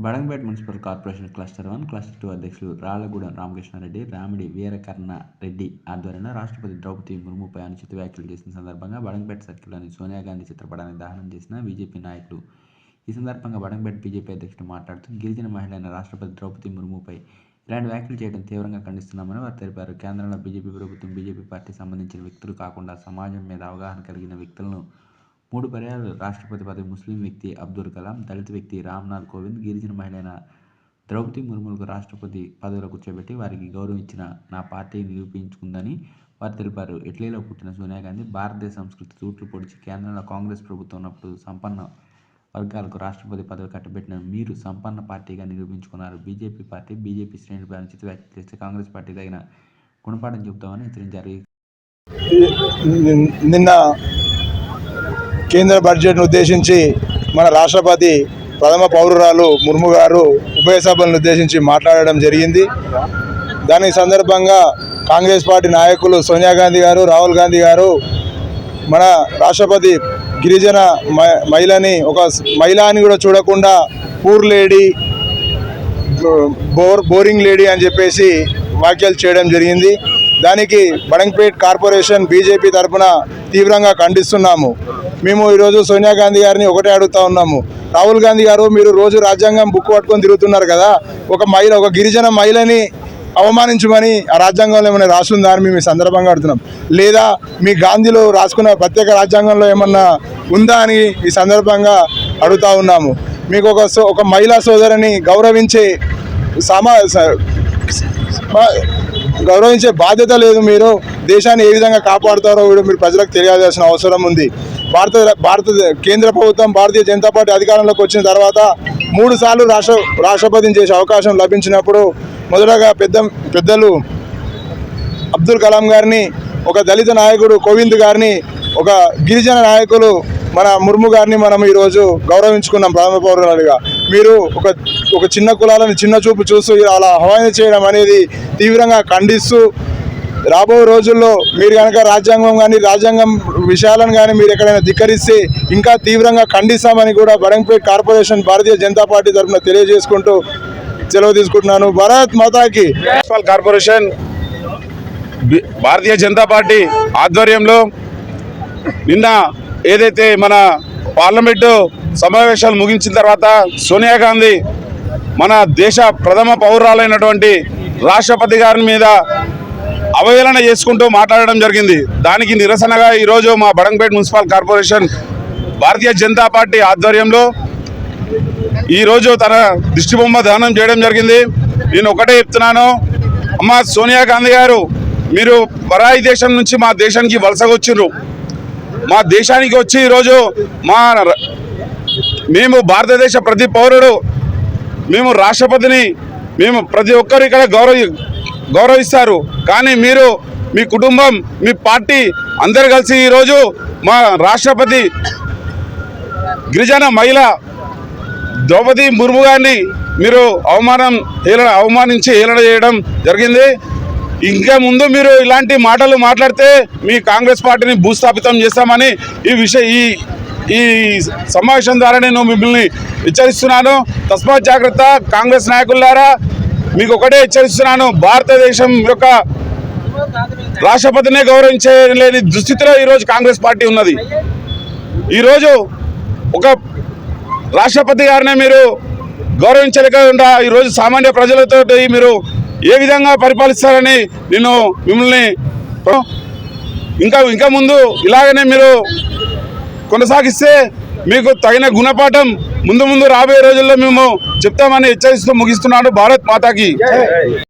Badangpet municipal corporation cluster one cluster two అధ్యక్షులు రాళ్ళగూడెం రామకృష్ణారెడ్డి రామిడి వీరకర్ణ రెడ్డి ఆధ్వర్యంలో రాష్ట్రపతి ద్రౌపది ముర్ముపై అనుచిత వ్యాఖ్యలు చేసిన సందర్భంగా బడంగపేట సర్కిల్లోని సోనియా గాంధీ చిత్రపటాన్ని దహనం చేసిన బీజేపీ నాయకులు ఈ సందర్భంగా బడంగపేట బీజేపీ అధ్యక్షుడు మాట్లాడుతూ గిరిజన మహిళ అయిన రాష్ట్రపతి ద్రౌపది ముర్ముపై ఇలాంటి వ్యాఖ్యలు చేయడం తీవ్రంగా ఖండిస్తున్నామని వారు తెలిపారు. కేంద్రంలో బీజేపీ ప్రభుత్వం బీజేపీ పార్టీ సంబంధించిన వ్యక్తులు కాకుండా సమాజం మీద అవగాహన కలిగిన వ్యక్తులను మూడు పర్యాలు రాష్ట్రపతి పదవి ముస్లిం వ్యక్తి అబ్దుల్ కలాం దళిత వ్యక్తి రామ్నాథ్ కోవింద్ గిరిజన మహిళైన ద్రౌపది ముర్ములకు రాష్ట్రపతి పదవిలో కూర్చోబెట్టి వారికి గౌరవం ఇచ్చిన నా పార్టీ నిరూపించుకుందని వారు తెలిపారు. ఇటలీలో పుట్టిన సోనియా గాంధీ భారతదేశ సంస్కృతి తూట్లు పొడిచి కేంద్రంలో కాంగ్రెస్ ప్రభుత్వం ఉన్నప్పుడు సంపన్న వర్గాలకు రాష్ట్రపతి పదవి కట్టబెట్టిన మీరు సంపన్న పార్టీగా నిరూపించుకున్నారు. బీజేపీ పార్టీ బీజేపీ శ్రేణులపై అనుచిత వ్యాఖ్యలు చేస్తే కాంగ్రెస్ పార్టీ తగిన గుణపాఠం చెబుతామని హెచ్చరించారు. నిన్న కేంద్ర బడ్జెట్ను ఉద్దేశించి మన రాష్ట్రపతి ప్రథమ పౌరురాలు ముర్ము గారు ఉభయ సభలను ఉద్దేశించి మాట్లాడడం జరిగింది. దాని సందర్భంగా కాంగ్రెస్ పార్టీ నాయకులు సోనియా గాంధీ గారు రాహుల్ గాంధీ గారు మన రాష్ట్రపతి గిరిజన మహిళని ఒక మహిళ అని కూడా చూడకుండా poor lady bore boring lady అని చెప్పేసి వ్యాఖ్యలు చేయడం జరిగింది. దానికి బడంగ్పేట్ కార్పొరేషన్ బీజేపీ తరఫున తీవ్రంగా ఖండిస్తున్నాము. మేము ఈరోజు సోనియా గాంధీ గారిని ఒకటే అడుగుతా ఉన్నాము. రాహుల్ గాంధీ గారు మీరు రోజు రాజ్యాంగం బుక్ పట్టుకొని తిరుగుతున్నారు కదా ఒక మహిళ ఒక గిరిజన మహిళని అవమానించమని ఆ రాజ్యాంగంలో ఏమైనా రాసిందా అని మేము ఈ సందర్భంగా అడుగుతున్నాం. లేదా మీ గాంధీలో రాసుకున్న ప్రత్యేక రాజ్యాంగంలో ఏమన్నా ఉందా అని ఈ సందర్భంగా అడుగుతా ఉన్నాము. మీకు ఒక సో- ఒక మహిళా సోదరిని గౌరవించే సమా గౌరవించే బాధ్యత లేదు మీరు. దేశాన్ని ఏ విధంగా కాపాడుతారో మీరు ప్రజలకు తెలియాల్సిన అవసరం ఉంది. భారత భారత కేంద్ర ప్రభుత్వం భారతీయ జనతా పార్టీ అధికారంలోకి వచ్చిన తర్వాత మూడు సార్లు రాష్ట్ర రాష్ట్రపతిని చేసే అవకాశం లభించినప్పుడు మొదటగా పెద్ద పెద్దలు అబ్దుల్ కలాం గారిని ఒక దళిత నాయకుడు కోవింద్ గారిని ఒక గిరిజన నాయకులు మన ముర్ము గారిని మనం ఈరోజు గౌరవించుకున్నాం ప్రథమ పౌరులుగా మీరు ఒక ఒక చిన్న కులాలను చిన్న చూపు చూస్తూ అలా హవాయి చేయడం అనేది తీవ్రంగా ఖండిస్తూ రాబో రోజుల్లో మీరు కనుక రాజ్యాంగం కానీ రాజ్యాంగం విషయాలను కానీ మీరు ఎక్కడైనా ధిక్కరిస్తే ఇంకా తీవ్రంగా ఖండిస్తామని కూడా బడంపేట్ కార్పొరేషన్ భారతీయ జనతా పార్టీ తరఫున తెలియజేసుకుంటూ సెలవు తీసుకుంటున్నాను. భారత్ మాతాకి. Municipal corporation Bharatiya Janata party ఆధ్వర్యంలో నిన్న ఏదైతే మన పార్లమెంటు సమావేశాలు ముగించిన తర్వాత సోనియా గాంధీ మన దేశ ప్రథమ పౌరాలైనటువంటి రాష్ట్రపతి గారి మీద అవహేళన చేసుకుంటూ మాట్లాడడం జరిగింది. దానికి నిరసనగా ఈరోజు మా Badangpet municipal corporation Bharatiya Janata party ఆధ్వర్యంలో ఈరోజు తన దిష్టిబొమ్మ దానం చేయడం జరిగింది. నేను ఒకటే చెప్తున్నాను. అమ్మ సోనియా గాంధీ గారు మీరు పరాయి దేశం నుంచి మా దేశానికి వలసగా వచ్చిర్రు. మా దేశానికి వచ్చి ఈరోజు మా మేము భారతదేశ ప్రతి పౌరుడు మేము రాష్ట్రపతిని మేము ప్రతి ఒక్కరు ఇక్కడ గౌరవ గౌరవిస్తారు. కానీ మీరు మీ కుటుంబం మీ పార్టీ అందరు కలిసి ఈరోజు మా రాష్ట్రపతి గిరిజన మహిళ ద్రౌపది ముర్ము గారిని మీరు అవమానం హేళన అవమానించి హేళన చేయడం జరిగింది. ఇంకా ముందు మీరు ఇలాంటి మాటలు మాట్లాడితే మీ కాంగ్రెస్ పార్టీని భూస్థాపితం చేస్తామని ఈ విషయ ఈ ఈ సమావేశం ద్వారా నేను మిమ్మల్ని హెచ్చరిస్తున్నాను. తస్మాత్ జాగ్రత్త కాంగ్రెస్ నాయకులారా మీకు ఒకటే హెచ్చరిస్తున్నాను భారతదేశం యొక్క రాష్ట్రపతినే గౌరవించలేని దుస్థితిలో ఈరోజు కాంగ్రెస్ పార్టీ ఉన్నది. ఈరోజు ఒక రాష్ట్రపతి గారినే మీరు గౌరవించలేకుండా ఈరోజు సామాన్య ప్రజలతో మీరు ఏ విధంగా పరిపాలిస్తారని నేను మిమ్మల్ని ఇంకా ఇంకా ముందు ఇలాగనే మీరు కొనసాగిస్తే మీకు తగిన గుణపాఠం ముందు ముందు రాబోయే రోజుల్లో మేము చెప్తామని హెచ్చరిస్తూ ముగిస్తున్నాడు భారత్ మాతాకి.